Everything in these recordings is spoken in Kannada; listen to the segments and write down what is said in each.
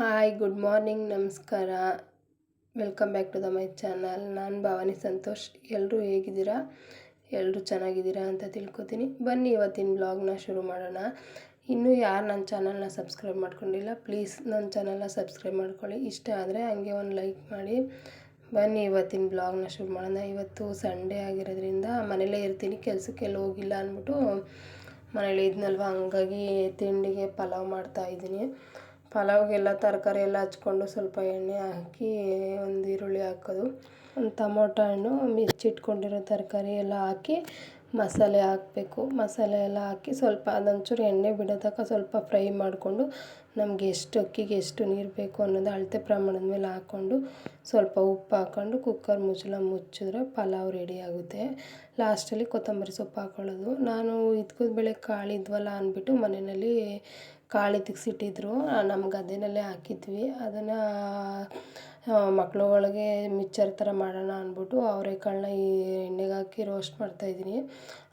ಹಾಯ್, ಗುಡ್ ಮಾರ್ನಿಂಗ್, ನಮಸ್ಕಾರ. Welcome back to the my channel. ನಾನು ಭಾವನಿ ಸಂತೋಷ್. ಎಲ್ಲರೂ ಹೇಗಿದ್ದೀರಾ? ಎಲ್ಲರೂ ಚೆನ್ನಾಗಿದ್ದೀರಾ ಅಂತ ತಿಳ್ಕೊತೀನಿ. ಬನ್ನಿ ಇವತ್ತಿನ ಬ್ಲಾಗ್ನ ಶುರು ಮಾಡೋಣ. ಇನ್ನೂ ಯಾರು ನನ್ನ ಚಾನಲ್ನ ಸಬ್ಸ್ಕ್ರೈಬ್ ಮಾಡ್ಕೊಂಡಿಲ್ಲ, ಪ್ಲೀಸ್ ನನ್ನ ಚಾನಲ್ನ ಸಬ್ಸ್ಕ್ರೈಬ್ ಮಾಡ್ಕೊಳ್ಳಿ. ಇಷ್ಟ ಆದರೆ ಹಂಗೆ ಒಂದು ಲೈಕ್ ಮಾಡಿ. ಬನ್ನಿ ಇವತ್ತಿನ ಬ್ಲಾಗ್ನ ಶುರು ಮಾಡೋಣ. ಇವತ್ತು ಸಂಡೇ ಆಗಿರೋದ್ರಿಂದ ಮನೇಲೇ ಇರ್ತೀನಿ. ಕೆಲಸಕ್ಕೆಲ್ಲ ಹೋಗಿಲ್ಲ ಅಂದ್ಬಿಟ್ಟು ಮನೇಲಿ ಇದ್ನಲ್ವ? ಹಂಗಾಗಿ ತಿಂಡಿಗೆ ಪಲಾವ್ ಮಾಡ್ತಾಯಿದ್ದೀನಿ ಪಲಾವ್ಗೆಲ್ಲ ತರಕಾರಿ ಎಲ್ಲ ಹಚ್ಕೊಂಡು ಸ್ವಲ್ಪ ಎಣ್ಣೆ ಹಾಕಿ ಒಂದು ಈರುಳ್ಳಿ ಹಾಕೋದು. ಒಂದು ಟೊಮೊಟೊ ಹಣ್ಣು ಮಿರ್ಚಿಟ್ಕೊಂಡಿರೋ ತರಕಾರಿ ಎಲ್ಲ ಹಾಕಿ ಮಸಾಲೆ ಹಾಕಬೇಕು. ಮಸಾಲೆ ಎಲ್ಲ ಹಾಕಿ ಸ್ವಲ್ಪ ಅದೊಂಚೂರು ಎಣ್ಣೆ ಬಿಡೋ ತನಕ ಸ್ವಲ್ಪ ಫ್ರೈ ಮಾಡಿಕೊಂಡು ನಮಗೆ ಎಷ್ಟು ಅಕ್ಕಿಗೆ ಎಷ್ಟು ನೀರು ಬೇಕು ಅನ್ನೋದು ಅಳತೆ ಪ್ರಮಾಣದ ಮೇಲೆ ಹಾಕ್ಕೊಂಡು ಸ್ವಲ್ಪ ಉಪ್ಪು ಹಾಕ್ಕೊಂಡು ಕುಕ್ಕರ್ ಮುಚ್ಚಳ ಮುಚ್ಚಿದ್ರೆ ಪಲಾವ್ ರೆಡಿ ಆಗುತ್ತೆ. ಲಾಸ್ಟಲ್ಲಿ ಕೊತ್ತಂಬರಿ ಸೊಪ್ಪು ಹಾಕ್ಕೊಳ್ಳೋದು ನಾನು ಇದ್ಕದ ಬೇಳೆ ಕಾಳಿದ್ವಲ್ಲ ಅಂದ್ಬಿಟ್ಟು ಮನೆಯಲ್ಲಿ ಕಾಳು ತಿಕ್ಸಿಟ್ಟಿದ್ರು. ನಮ್ಮ ಗದ್ದೆನಲ್ಲೇ ಹಾಕಿದ್ವಿ. ಅದನ್ನು ಮಕ್ಳುಗಳಿಗೆ ಮಿಕ್ಚರ್ ಥರ ಮಾಡೋಣ ಅಂದ್ಬಿಟ್ಟು ಅವರೆಕಾಳನ್ನ ಈ ಎಣ್ಣೆಗೆ ಹಾಕಿ ರೋಸ್ಟ್ ಮಾಡ್ತಾಯಿದ್ದೀನಿ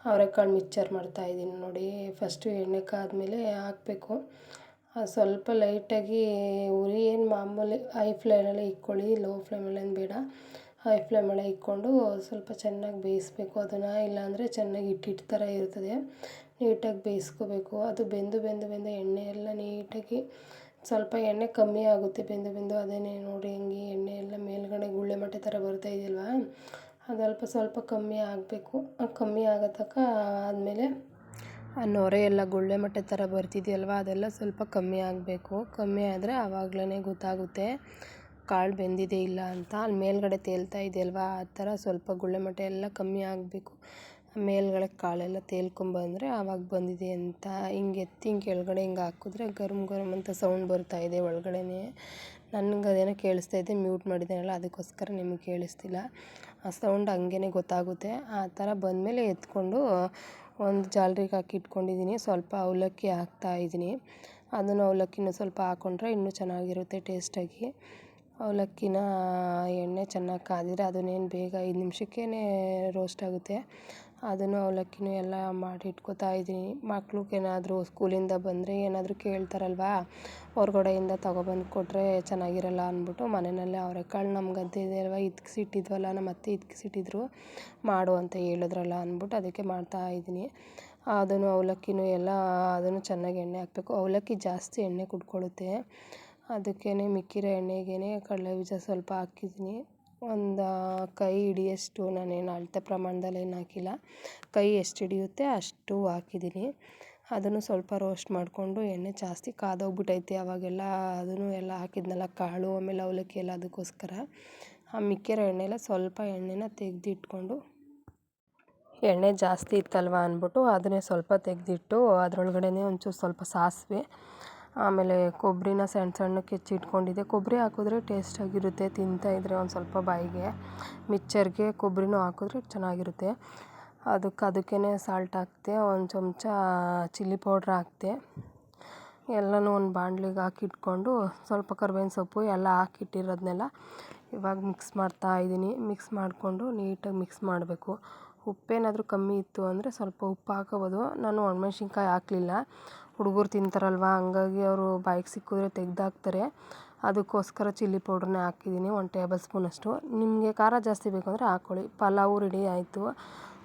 ಅವರೆಕಾಳು ಮಿಕ್ಚರ್ ಮಾಡ್ತಾಯಿದ್ದೀನಿ ನೋಡಿ. ಫಸ್ಟು ಎಣ್ಣೆ ಕಾದ್ಮೇಲೆ ಹಾಕಬೇಕು. ಸ್ವಲ್ಪ ಲೈಟಾಗಿ ಉರಿ, ಏನು ಮಾಮೂಲಿ ಹೈ ಫ್ಲೇಮಲ್ಲೇ ಇಕ್ಕೊಳ್ಳಿ ಲೋ ಫ್ಲೇಮಲ್ಲೇನು ಬೇಡ. ಹೈ ಫ್ಲೇಮಲ್ಲೇ ಇಕ್ಕೊಂಡು ಸ್ವಲ್ಪ ಚೆನ್ನಾಗಿ ಬೇಯಿಸ್ಬೇಕು. ಅದನ್ನು ಇಲ್ಲಾಂದರೆ ಚೆನ್ನಾಗಿ ಹಿಟ್ಟಿಟ್ಟು ಥರ ಇರ್ತದೆ. ನೀಟಾಗಿ ಬೇಯಿಸ್ಕೋಬೇಕು. ಅದು ಬೆಂದು ಬೆಂದು ಬೆಂದು ಎಣ್ಣೆ ಎಲ್ಲ ನೀಟಾಗಿ ಸ್ವಲ್ಪ ಎಣ್ಣೆ ಕಮ್ಮಿ ಆಗುತ್ತೆ ಬೆಂದು ಬೆಂದು. ಅದೇನೇ ನೋಡಿ ಹಿಂಗೆ ಎಣ್ಣೆ ಎಲ್ಲ ಮೇಲ್ಗಡೆ ಗುಳ್ಳೆ ಮಟ್ಟೆ ಥರ ಬರ್ತಾ ಇದೆಯಲ್ವಾ? ಅದಲ್ಪ ಸ್ವಲ್ಪ ಕಮ್ಮಿ ಆಗಬೇಕು. ಕಮ್ಮಿ ಆಗೋ ತನಕ ಆದಮೇಲೆ ಆ ನೊರೆ ಎಲ್ಲ ಗುಳ್ಳೆ ಮಟ್ಟೆ ಥರ ಬರ್ತಿದೆಯಲ್ವ? ಅದೆಲ್ಲ ಸ್ವಲ್ಪ ಕಮ್ಮಿ ಆಗಬೇಕು. ಕಮ್ಮಿ ಆದರೆ ಆವಾಗಲೇ ಗೊತ್ತಾಗುತ್ತೆ. ಕಾಳು ಬೆಂದಿದೆ ಇಲ್ಲ ಅಂತ. ಅಲ್ಲಿ ಮೇಲ್ಗಡೆ ತೇಲ್ತಾ ಇದೆಯಲ್ವ? ಆ ಥರ ಸ್ವಲ್ಪ ಗುಳ್ಳೆ ಮಟ್ಟ ಎಲ್ಲ ಕಮ್ಮಿ ಆಗಬೇಕು. ಮೇಲ್ಗಡೆ ಕಾಳೆಲ್ಲ ತೇಲ್ಕೊಂಬಂದರೆ ಆವಾಗ ಬಂದಿದೆ ಅಂತ ಹಿಂಗೆ ಎತ್ತಿ ಹಿಂಗೆ ಕೆಳಗಡೆ ಹಿಂಗೆ ಹಾಕಿದ್ರೆ ಗರಮ್ ಗರಮ್ ಅಂತ ಸೌಂಡ್ ಬರ್ತಾ ಇದೆ ಒಳಗಡೆನೇ. ನನಗೆ ಅದೇನೋ ಕೇಳಿಸ್ತಾ ಇದೆ, ಮ್ಯೂಟ್ ಮಾಡಿದ್ದೀನಲ್ಲ ಅದಕ್ಕೋಸ್ಕರ ನಿಮಗೆ ಕೇಳಿಸ್ತಿಲ್ಲ. ಆ ಸೌಂಡ್ ಹಂಗೇ ಗೊತ್ತಾಗುತ್ತೆ. ಆ ಥರ ಬಂದಮೇಲೆ ಎತ್ಕೊಂಡು ಒಂದು ಜಾಲ್ರಿಗೆ ಹಾಕಿ ಇಟ್ಕೊಂಡಿದ್ದೀನಿ ಸ್ವಲ್ಪ ಅವಲಕ್ಕಿ ಹಾಕ್ತಾ ಇದ್ದೀನಿ ಅದನ್ನು ಅವಲಕ್ಕಿನ ಸ್ವಲ್ಪ ಹಾಕ್ಕೊಂಡ್ರೆ ಇನ್ನೂ ಚೆನ್ನಾಗಿರುತ್ತೆ ಟೇಸ್ಟಾಗಿ ಅವಲಕ್ಕಿನ ಎಣ್ಣೆ ಚೆನ್ನಾಗಿ ಕಾದಿದ್ರೆ ಅದನ್ನೇನು ಬೇಗ ಐದು ನಿಮಿಷಕ್ಕೇ ರೋಸ್ಟ್ ಆಗುತ್ತೆ. ಅದನ್ನು ಅವಲಕ್ಕಿನೂ ಎಲ್ಲ ಮಾಡಿ ಇಟ್ಕೋತಾ ಇದ್ದೀನಿ. ಮಕ್ಳಿಗೇನಾದ್ರೂ ಸ್ಕೂಲಿಂದ ಬಂದರೆ ಏನಾದರೂ ಕೇಳ್ತಾರಲ್ವಾ? ಹೊರ್ಗಡೆಯಿಂದ ತಗೊಬಂದು ಕೊಟ್ಟರೆ ಚೆನ್ನಾಗಿರಲ್ಲ ಅಂದ್ಬಿಟ್ಟು ಮನೆಯಲ್ಲೇ ಅವರೆಕಾಳು ನಮ್ಮ ಗದ್ದೆ ಇದೆ ಅಲ್ವಾ? ಇಟ್ಕಿಸಿಟ್ಟಿದ್ವಲ್ಲ ನಮ್ಮ ಅತ್ತೆ ಇದ್ಕಿಸಿಟ್ಟಿದ್ರು ಮಾಡು ಅಂತ ಹೇಳಿದ್ರಲ್ಲ ಅಂದ್ಬಿಟ್ಟು ಅದಕ್ಕೆ ಮಾಡ್ತಾ ಇದ್ದೀನಿ. ಅದನ್ನು ಅವಲಕ್ಕಿನು ಎಲ್ಲ, ಅದನ್ನು ಚೆನ್ನಾಗಿ ಎಣ್ಣೆ ಹಾಕಬೇಕು. ಅವಲಕ್ಕಿ ಜಾಸ್ತಿ ಎಣ್ಣೆ ಕುಡ್ಕೊಳ್ಳುತ್ತೆ ಅದಕ್ಕೇ ಮಿಕ್ಕಿರೋ ಎಣ್ಣೆಗೇ ಕಡಲೆ ಬೀಜ ಸ್ವಲ್ಪ ಹಾಕಿದ್ದೀನಿ. ಒಂದು ಕೈ ಹಿಡಿಯಷ್ಟು ನಾನೇನು ಅಳತೆ ಪ್ರಮಾಣದಲ್ಲಿ ಏನು ಹಾಕಿಲ್ಲ. ಕೈ ಎಷ್ಟು ಹಿಡಿಯುತ್ತೆ ಅಷ್ಟು ಹಾಕಿದ್ದೀನಿ. ಅದನ್ನು ಸ್ವಲ್ಪ ರೋಸ್ಟ್ ಮಾಡಿಕೊಂಡು ಎಣ್ಣೆ ಜಾಸ್ತಿ ಕಾದೋಗ್ಬಿಟೈತಿ ಅವಾಗೆಲ್ಲ. ಅದನ್ನು ಎಲ್ಲ ಹಾಕಿದ್ನಲ್ಲ ಕಾಳು, ಆಮೇಲೆ ಅವಲಕ್ಕಿ ಎಲ್ಲ ಅದಕ್ಕೋಸ್ಕರ. ಆ ಮಿಕ್ಕಿರೋ ಎಣ್ಣೆಲ್ಲ ಸ್ವಲ್ಪ ಎಣ್ಣೆನ ತೆಗೆದಿಟ್ಕೊಂಡು. ಎಣ್ಣೆ ಜಾಸ್ತಿ ಇತ್ತಲ್ವ ಅಂದ್ಬಿಟ್ಟು ಅದನ್ನೇ ಸ್ವಲ್ಪ ತೆಗೆದಿಟ್ಟು ಅದರೊಳಗಡೆನೇ ಒಂಚೂರು ಸ್ವಲ್ಪ ಸಾಸಿವೆ. ಆಮೇಲೆ ಕೊಬ್ಬರಿನ ಸಣ್ಣ ಸಣ್ಣಕ್ಕೆ ಹೆಚ್ಚಿಟ್ಕೊಂಡಿದ್ದೆ. ಕೊಬ್ಬರಿ ಹಾಕಿದ್ರೆ ಟೇಸ್ಟಾಗಿರುತ್ತೆ ತಿಂತಾಯಿದ್ರೆ ಒಂದು ಸ್ವಲ್ಪ ಬಾಯಿಗೆ. ಮಿಚ್ಚರ್ಗೆ ಕೊಬ್ಬರಿನೂ ಹಾಕಿದ್ರೆ ಚೆನ್ನಾಗಿರುತ್ತೆ. ಅದಕ್ಕೆ ಅದಕ್ಕೇ ಸಾಲ್ಟ್ ಹಾಕಿದೆ, ಒಂದು ಚಮಚ ಚಿಲ್ಲಿ ಪೌಡ್ರ್ ಹಾಕಿದೆ. ಎಲ್ಲನೂ ಒಂದು ಬಾಣ್ಲಿಗೆ ಹಾಕಿಟ್ಕೊಂಡು ಸ್ವಲ್ಪ ಕರ್ಬೇವಿನ ಸೊಪ್ಪು ಎಲ್ಲ ಹಾಕಿಟ್ಟಿರೋದನ್ನೆಲ್ಲ ಇವಾಗ ಮಿಕ್ಸ್ ಮಾಡ್ತಾ ಇದ್ದೀನಿ ಮಿಕ್ಸ್ ಮಾಡಿಕೊಂಡು ನೀಟಾಗಿ ಮಿಕ್ಸ್ ಮಾಡಬೇಕು. ಉಪ್ಪೇನಾದರೂ ಕಮ್ಮಿ ಇತ್ತು ಅಂದರೆ ಸ್ವಲ್ಪ ಉಪ್ಪು ಹಾಕೋಬೋದು. ನಾನು ಒಣಮೆಣ್ಸಿನ್ಕಾಯಿ ಹಾಕಲಿಲ್ಲ. ಹುಡುಗರು ತಿಂತಾರಲ್ವ? ಹಂಗಾಗಿ ಅವರು ಬಾಯಿಗೆ ಸಿಕ್ಕಿದ್ರೆ ತೆಗ್ದಾಕ್ತಾರೆ ಅದಕ್ಕೋಸ್ಕರ ಚಿಲ್ಲಿ ಪೌಡ್ರನ್ನೇ ಹಾಕಿದ್ದೀನಿ ಒಂದು ಟೇಬಲ್ ಸ್ಪೂನಷ್ಟು ನಿಮಗೆ ಖಾರ ಜಾಸ್ತಿ ಬೇಕು ಅಂದರೆ ಹಾಕ್ಕೊಳ್ಳಿ ಪಲಾವು ರೆಡಿ ಆಯಿತು.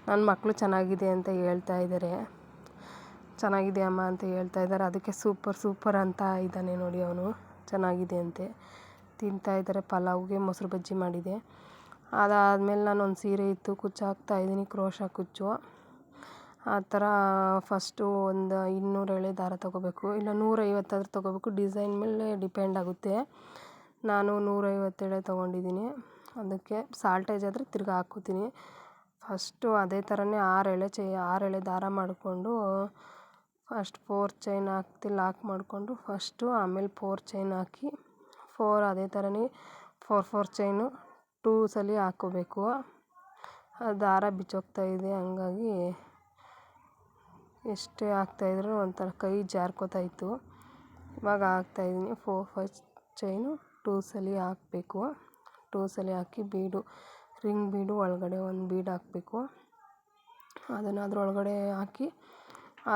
ನನ್ನ ಮಕ್ಕಳು ಚೆನ್ನಾಗಿದೆ ಅಂತ ಹೇಳ್ತಾ ಇದ್ದಾರೆ ಚೆನ್ನಾಗಿದೆ ಅಮ್ಮ ಅಂತ ಹೇಳ್ತಾ ಇದ್ದಾರೆ ಅದಕ್ಕೆ ಸೂಪರ್ ಸೂಪರ್ ಅಂತ ಇದ್ದಾನೆ ನೋಡಿ ಅವನು. ಚೆನ್ನಾಗಿದೆ ಅಂತೆ. ತಿಂತಾ ಇದ್ದಾರೆ ಪಲಾವ್ಗೆ ಮೊಸರು ಬಜ್ಜಿ ಮಾಡಿದೆ. ಅದಾದಮೇಲೆ ನಾನು ಒಂದು ಸೀರೆ ಇತ್ತು. ಕುಚ್ಚು ಹಾಕ್ತಾಯಿದ್ದೀನಿ ಕ್ರೋಶ ಕುಚ್ಚು. ಆ ಥರ ಫಸ್ಟು ಒಂದು ಇನ್ನೂರು ಎಳೆ ದಾರ ತಗೋಬೇಕು. ಇಲ್ಲ ನೂರೈವತ್ತಾದ್ರೂ ತಗೋಬೇಕು. ಡಿಸೈನ್ ಮೇಲೆ ಡಿಪೆಂಡ್ ಆಗುತ್ತೆ. ನಾನು ನೂರೈವತ್ತು ಎಳೆ ತಗೊಂಡಿದ್ದೀನಿ. ಅದಕ್ಕೆ ಸಾಲ್ಟೇಜ್ ಆದರೆ ತಿರ್ಗಿ ಹಾಕ್ಕೋತೀನಿ. ಫಸ್ಟು ಅದೇ ಥರನೇ ಆರು ಎಳೆ ಚೈ ಆರು ಎಳೆ ದಾರ ಮಾಡಿಕೊಂಡು ಫಸ್ಟ್ ಫೋರ್ ಚೈನ್ ಹಾಕ್ತಿ, ಲಾಕ್ ಮಾಡಿಕೊಂಡು ಫಸ್ಟು ಆಮೇಲೆ ಫೋರ್ ಚೈನ್ ಹಾಕಿ ಫೋರ್ ಅದೇ ಥರನೇ ಫೋರ್ ಫೋರ್ ಚೈನು ಟೂ ಸಲ ಹಾಕ್ಕೋಬೇಕು. ದಾರ ಬಿಚ್ಚೋಗ್ತಾ ಇದೆ, ಹಂಗಾಗಿ ಎಷ್ಟೇ ಹಾಕ್ತಾಯಿದ್ರು ಒಂಥರ ಕೈ ಜಾರ್ಕೋತಾ ಇತ್ತು. ಇವಾಗ ಹಾಕ್ತಾಯಿದ್ದೀನಿ ಫೋರ್ ಫೈವ್ ಚೈನು ಟೂ ಸಲ ಹಾಕಬೇಕು. ಟೂ ಸಲ ಹಾಕಿ ಬೀಡು ರಿಂಗ್ ಬೀಡು, ಒಳಗಡೆ ಒಂದು ಬೀಡ್ ಹಾಕಬೇಕು. ಅದನ್ನು ಅದರೊಳಗಡೆ ಹಾಕಿ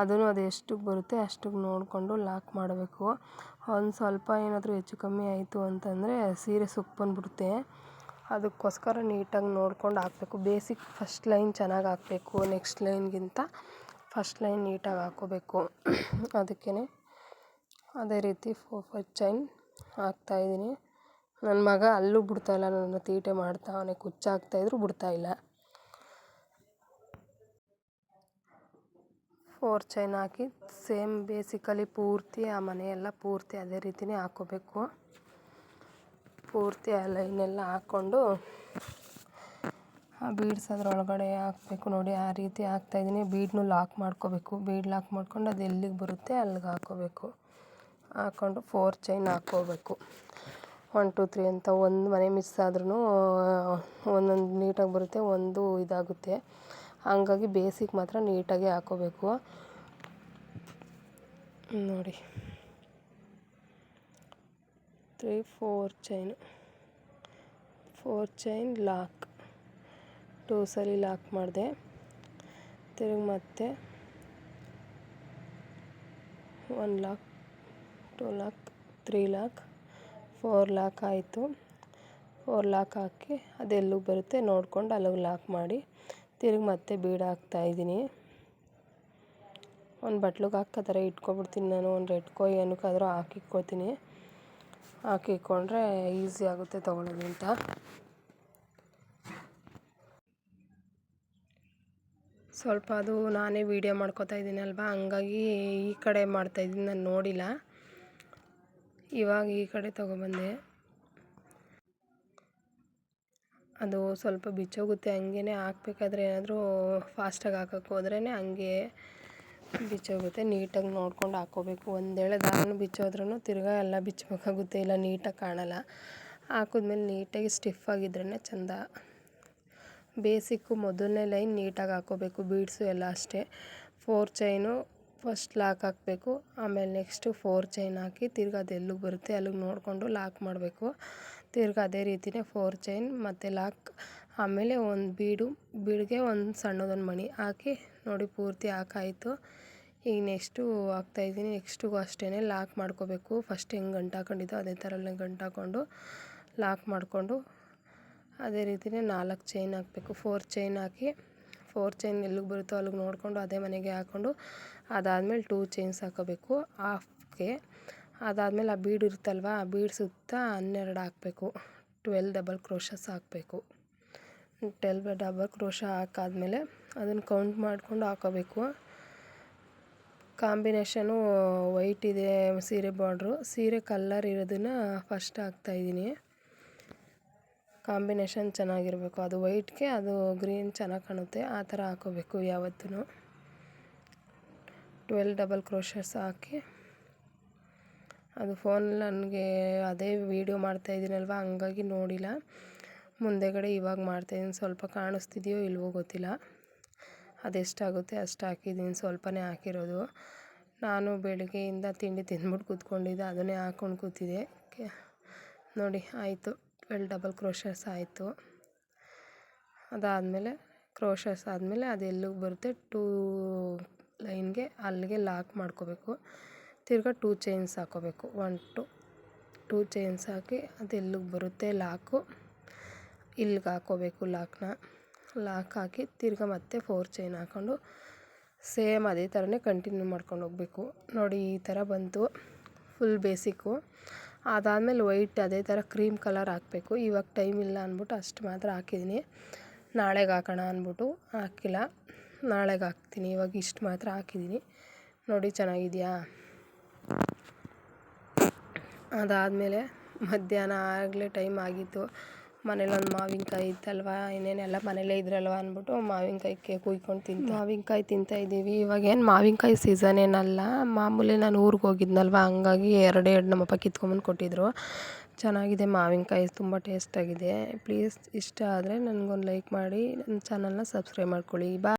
ಅದನ್ನು ಅದು ಎಷ್ಟಕ್ಕೆ ಬರುತ್ತೆ ಅಷ್ಟಕ್ಕೆ ನೋಡಿಕೊಂಡು ಲಾಕ್ ಮಾಡಬೇಕು. ಒಂದು ಸ್ವಲ್ಪ ಏನಾದರೂ ಹೆಚ್ಚು ಕಮ್ಮಿ ಆಯಿತು ಅಂತಂದರೆ ಸೀರೆ ಸುಕ್ಕು ಬಿಡುತ್ತೆ ಅದಕ್ಕೋಸ್ಕರ ನೀಟಾಗಿ ನೋಡ್ಕೊಂಡು ಹಾಕ್ಬೇಕು. ಬೇಸಿಕ್ ಫಸ್ಟ್ ಲೈನ್ ಚೆನ್ನಾಗಿ ಹಾಕಬೇಕು ನೆಕ್ಸ್ಟ್ ಲೈನ್ಗಿಂತ ಫಸ್ಟ್ ಲೈನ್ ನೀಟಾಗಿ ಹಾಕ್ಕೋಬೇಕು. ಅದಕ್ಕೇ ಅದೇ ರೀತಿ ಫೋರ್ ಫೈವ್ ಚೈನ್ ಹಾಕ್ತಾಯಿದ್ದೀನಿ ನನ್ನ ಮಗ ಅಲ್ಲೂ ಬಿಡ್ತಾಯಿಲ್ಲ ನನ್ನ ತೀಟೆ ಮಾಡ್ತಾವನೆ ಕುಚ್ಚಾಕ್ತಾಯಿದ್ರು ಬಿಡ್ತಾಯಿಲ್ಲ ಫೋರ್ ಚೈನ್ ಹಾಕಿ ಸೇಮ್ ಬೇಸಿಕಲಿ ಪೂರ್ತಿ, ಆ ಮನೆಯೆಲ್ಲ ಪೂರ್ತಿ ಅದೇ ರೀತಿಯೇ ಹಾಕ್ಕೋಬೇಕು. ಪೂರ್ತಿ ಆ ಲೈನೆಲ್ಲ ಹಾಕ್ಕೊಂಡು ಬೀಡ್ಸ್ ಅದ್ರೊಳಗಡೆ ಹಾಕಬೇಕು ನೋಡಿ, ಆ ರೀತಿ ಹಾಕ್ತಾಯಿದ್ದೀನಿ ಬೀಡ್ನು ಲಾಕ್ ಮಾಡ್ಕೋಬೇಕು. ಬೀಡ್ ಲಾಕ್ ಮಾಡ್ಕೊಂಡು ಅದು ಎಲ್ಲಿಗೆ ಬರುತ್ತೆ ಅಲ್ಲಿಗೆ ಹಾಕ್ಕೋಬೇಕು ಹಾಕ್ಕೊಂಡು ಫೋರ್ ಚೈನ್ ಹಾಕ್ಕೋಬೇಕು. ಒನ್ ಟು ತ್ರೀ ಅಂತ ಒಂದು ಮನೆ ಮಿಸ್ ಆದ್ರೂ ಒಂದೊಂದು ನೀಟಾಗಿ ಬರುತ್ತೆ, ಒಂದು ಇದಾಗುತ್ತೆ. ಹಂಗಾಗಿ ಬೇಸಿಕ್ ಮಾತ್ರ ನೀಟಾಗಿ ಹಾಕ್ಕೋಬೇಕು ನೋಡಿ. Three four chain four chain lock two ಸಲಿ ಲಾಕ್ ಮಾಡಿದೆ. ತಿರುಗಿ ಮತ್ತೆ one lock, two lock, three lock, four lock ಆಯಿತು. ಫೋರ್ ಲಾಕ್ ಹಾಕಿ ಅದೆಲ್ಲೂ ಬರುತ್ತೆ, ನೋಡ್ಕೊಂಡು ಅಲ್ಲಿಗೆ ಲಾಕ್ ಮಾಡಿ ತಿರುಗಿ ಮತ್ತೆ ಬೀಡ್ ಹಾಕ್ತಾಯಿದ್ದೀನಿ ಒಂದು ಬಟ್ಲಿಗೆ ಹಾಕೋ ಇಟ್ಕೊಬಿಡ್ತೀನಿ ನಾನು, ಒಂದು ರೆಡ್ಕೋ ಏನಕ್ಕಾದರೂ ಹಾಕಿಕ್ಕೋತೀನಿ ಹಾಕಿಕ್ಕೊಂಡ್ರೆ ಈಸಿ ಆಗುತ್ತೆ ತೊಗೊಳೋದು ಅಂತ. ಸ್ವಲ್ಪ ಅದು ನಾನೇ ವೀಡಿಯೋ ಮಾಡ್ಕೋತಾ ಇದ್ದೀನಲ್ವ ಹಂಗಾಗಿ ಈ ಕಡೆ ಮಾಡ್ತಾಯಿದ್ದೀನಿ ನಾನು ನೋಡಿಲ್ಲ. ಇವಾಗ ಈ ಕಡೆ ತೊಗೊಬಂದೆ. ಅದು ಸ್ವಲ್ಪ ಬಿಚ್ಚೋಗುತ್ತೆ ಹಂಗೇ ಹಾಕ್ಬೇಕಾದ್ರೆ ಏನಾದರೂ ಫಾಸ್ಟಾಗಿ ಹಾಕಕ್ಕೆ ಹೋದ್ರೇ ಹಂಗೆ ಬಿಚ್ಚೋಗುತ್ತೆ. ನೀಟಾಗಿ ನೋಡ್ಕೊಂಡು ಹಾಕ್ಕೋಬೇಕು ಒಂದೇಳೆ ದಾರನೂ ಬಿಚ್ಚೋದ್ರೂ ತಿರ್ಗಾ ಎಲ್ಲ ಬಿಚ್ಚಬೇಕಾಗುತ್ತೆ, ಇಲ್ಲ ನೀಟಾಗಿ ಕಾಣಲ್ಲ. ಹಾಕಿದ್ಮೇಲೆ ನೀಟಾಗಿ ಸ್ಟಿಫ್ ಆಗಿದ್ರೇ ಚೆಂದ. ಬೇಸಿಕ್ಕು ಮೊದಲನೇ ಲೈನ್ ನೀಟಾಗಿ ಹಾಕ್ಕೋಬೇಕು, ಬೀಡ್ಸು ಎಲ್ಲ ಅಷ್ಟೇ. ಫೋರ್ ಚೈನು ಫಸ್ಟ್ ಲಾಕ್ ಹಾಕಬೇಕು, ಆಮೇಲೆ ನೆಕ್ಸ್ಟು ಫೋರ್ ಚೈನ್ ಹಾಕಿ ತಿರ್ಗಿ ಅದು ಎಲ್ಲಿಗೆ ಬರುತ್ತೆ ಅಲ್ಲಿಗೆ ನೋಡಿಕೊಂಡು ಲಾಕ್ ಮಾಡಬೇಕು. ತಿರ್ಗಿ ಅದೇ ರೀತಿಯೇ ಫೋರ್ ಚೈನ್ ಮತ್ತು ಲಾಕ್, ಆಮೇಲೆ ಒಂದು ಬೀಡು, ಬೀಡಿಗೆ ಒಂದು ಸಣ್ಣದೊಂದು ಮಣಿ ಹಾಕಿ ನೋಡಿ ಪೂರ್ತಿ ಹಾಕಾಯಿತು. ಈಗ ನೆಕ್ಸ್ಟು ಹಾಕ್ತಾಯಿದ್ದೀನಿ ನೆಕ್ಸ್ಟಿಗೂ ಅಷ್ಟೇ ಲಾಕ್ ಮಾಡ್ಕೋಬೇಕು. ಫಸ್ಟ್ ಹೆಂಗೆ ಗಂಟು ಹಾಕೊಂಡಿದ್ದೋ ಅದೇ ಥರನೇ ಗಂಟು ಹಾಕ್ಕೊಂಡು ಲಾಕ್ ಮಾಡಿಕೊಂಡು ಅದೇ ರೀತಿಯೇ ನಾಲ್ಕು ಚೈನ್ ಹಾಕಬೇಕು. ಫೋರ್ ಚೈನ್ ಹಾಕಿ ಫೋರ್ ಚೈನ್ ಎಲ್ಲಿಗೆ ಬರುತ್ತೋ ಅಲ್ಲಿಗೆ ನೋಡಿಕೊಂಡು ಅದೇ ಮನೆಗೆ ಹಾಕ್ಕೊಂಡು ಅದಾದಮೇಲೆ ಟೂ ಚೈನ್ಸ್ ಹಾಕೋಬೇಕು. ಹಾಫ್ಗೆ ಅದಾದಮೇಲೆ ಆ ಬೀಡ್ ಇರುತ್ತಲ್ವ, ಆ ಬೀಡ್ ಸುತ್ತ ಹನ್ನೆರಡು ಹಾಕಬೇಕು. ಟ್ವೆಲ್ ಡಬಲ್ ಕ್ರೋಶಸ್ ಹಾಕಬೇಕು. ಟ್ವೆಲ್ ಡಬಲ್ ಕ್ರೋಶ ಹಾಕಾದ್ಮೇಲೆ ಅದನ್ನು ಕೌಂಟ್ ಮಾಡಿಕೊಂಡು ಹಾಕೋಬೇಕು. ಕಾಂಬಿನೇಷನು ವೈಟ್ ಇದೆ, ಸೀರೆ ಬಾರ್ಡ್ರು ಸೀರೆ ಕಲ್ಲರ್ ಇರೋದನ್ನು ಫಸ್ಟ್ ಹಾಕ್ತಾಯಿದ್ದೀನಿ ಕಾಂಬಿನೇಷನ್ ಚೆನ್ನಾಗಿರಬೇಕು. ಅದು ವೈಟ್ಗೆ, ಅದು ಗ್ರೀನ್ ಚೆನ್ನಾಗಿ ಕಾಣುತ್ತೆ. ಆ ಥರ ಹಾಕೋಬೇಕು ಯಾವತ್ತೂ ಟ್ವೆಲ್ ಡಬಲ್ ಕ್ರೋಷಸ್ ಹಾಕಿ. ಅದು ಫೋನಲ್ಲಿ ನನಗೆ ಅದೇ ವೀಡಿಯೋ ಮಾಡ್ತಾಯಿದ್ದೀನಲ್ವ ಹಂಗಾಗಿ ನೋಡಿಲ್ಲ. ಮುಂದೆಗಡೆ ಇವಾಗ ಮಾಡ್ತಾಯಿದ್ದೀನಿ ಸ್ವಲ್ಪ ಕಾಣಿಸ್ತಿದೆಯೋ ಇಲ್ವೋ ಗೊತ್ತಿಲ್ಲ. ಅದೆಷ್ಟಾಗುತ್ತೆ ಅಷ್ಟು ಹಾಕಿದ್ದೀನಿ ಸ್ವಲ್ಪನೇ ಹಾಕಿರೋದು. ನಾನು ಬೆಳಗ್ಗೆಯಿಂದ ತಿಂಡಿ ತಿಂದ್ಬಿಟ್ಟು ಕೂತ್ಕೊಂಡಿದ್ದೆ. ಅದನ್ನೇ ಹಾಕ್ಕೊಂಡು ಕೂತಿದ್ದೆ. ನೋಡಿ, ಆಯಿತು. ಟ್ವೆಲ್ ಡಬಲ್ ಕ್ರೋಷರ್ಸ್ ಆಯಿತು. ಅದಾದಮೇಲೆ ಕ್ರೋಷರ್ಸ್ ಆದಮೇಲೆ ಅದು ಎಲ್ಲಿಗೆ ಬರುತ್ತೆ? ಟೂ ಲೈನ್ಗೆ ಅಲ್ಲಿಗೆ ಲಾಕ್ ಮಾಡ್ಕೋಬೇಕು. ತಿರ್ಗಾ ಟೂ ಚೈನ್ಸ್ ಹಾಕೋಬೇಕು. ಒನ್ ಟು ಟೂ ಚೈನ್ಸ್ ಹಾಕಿ ಅದು ಎಲ್ಲಿಗೆ ಬರುತ್ತೆ ಲಾಕು ಇಲ್ಲಿಗೆ ಹಾಕೋಬೇಕು ಲಾಕ್ನ ಲಾಕ್ ಹಾಕಿ ತಿರ್ಗಾ ಮತ್ತೆ ಫೋರ್ ಚೈನ್ ಹಾಕ್ಕೊಂಡು ಸೇಮ್ ಅದೇ ಥರನೇ ಕಂಟಿನ್ಯೂ ಮಾಡ್ಕೊಂಡು ಹೋಗಬೇಕು. ನೋಡಿ ಈ ಥರ ಬಂತು. ಫುಲ್ ಬೇಸಿಕ್ಕು ಅದಾದಮೇಲೆ ವೈಟ್ ಅದೇ ಥರ ಕ್ರೀಮ್ ಕಲರ್ ಹಾಕಬೇಕು. ಇವಾಗ ಟೈಮ್ ಇಲ್ಲ ಅಂದ್ಬಿಟ್ಟು ಅಷ್ಟು ಮಾತ್ರ ಹಾಕಿದ್ದೀನಿ. ನಾಳೆಗೆ ಹಾಕೋಣ ಅಂದ್ಬಿಟ್ಟು ಹಾಕಿಲ್ಲ. ನಾಳೆಗೆ ಹಾಕ್ತೀನಿ. ಇವಾಗ ಇಷ್ಟು ಮಾತ್ರ ಹಾಕಿದ್ದೀನಿ. ನೋಡಿ ಚೆನ್ನಾಗಿದೆಯಾ? ಅದಾದಮೇಲೆ ಮಧ್ಯಾಹ್ನ ಆಗಲೇ ಟೈಮ್ ಆಗಿತ್ತು. ಮನೇಲಿ ಒಂದು ಮಾವಿನಕಾಯಿ ಇತ್ತಲ್ವ, ಇನ್ನೇನೆಲ್ಲ ಮನೇಲೆ ಇದ್ರಲ್ವ ಅಂದ್ಬಿಟ್ಟು ಮಾವಿನಕಾಯಿ ಕುಯ್ಕೊಂಡು ತಿಂತ. ಮಾವಿನಕಾಯಿ ಇವಾಗ ಏನು ಮಾವಿನಕಾಯಿ ಸೀಸನ್ ಏನಲ್ಲ. ಮಾಮೂಲಿ ನಾನು ಊರಿಗೆ ಹೋಗಿದ್ನಲ್ವ, ಹಂಗಾಗಿ ಎರಡು ಎರಡು ನಮ್ಮಪ್ಪ ಕಿತ್ಕೊಂಬಂದು ಕೊಟ್ಟಿದ್ರು. ಚೆನ್ನಾಗಿದೆ ಮಾವಿನಕಾಯಿ, ತುಂಬ ಟೇಸ್ಟಾಗಿದೆ ಪ್ಲೀಸ್ ಇಷ್ಟ ಆದರೆ ನನಗೊಂದು ಲೈಕ್ ಮಾಡಿ ನನ್ನ ಚಾನಲ್ನ ಸಬ್ಸ್ಕ್ರೈಬ್ ಮಾಡ್ಕೊಳ್ಳಿ. ಬಾ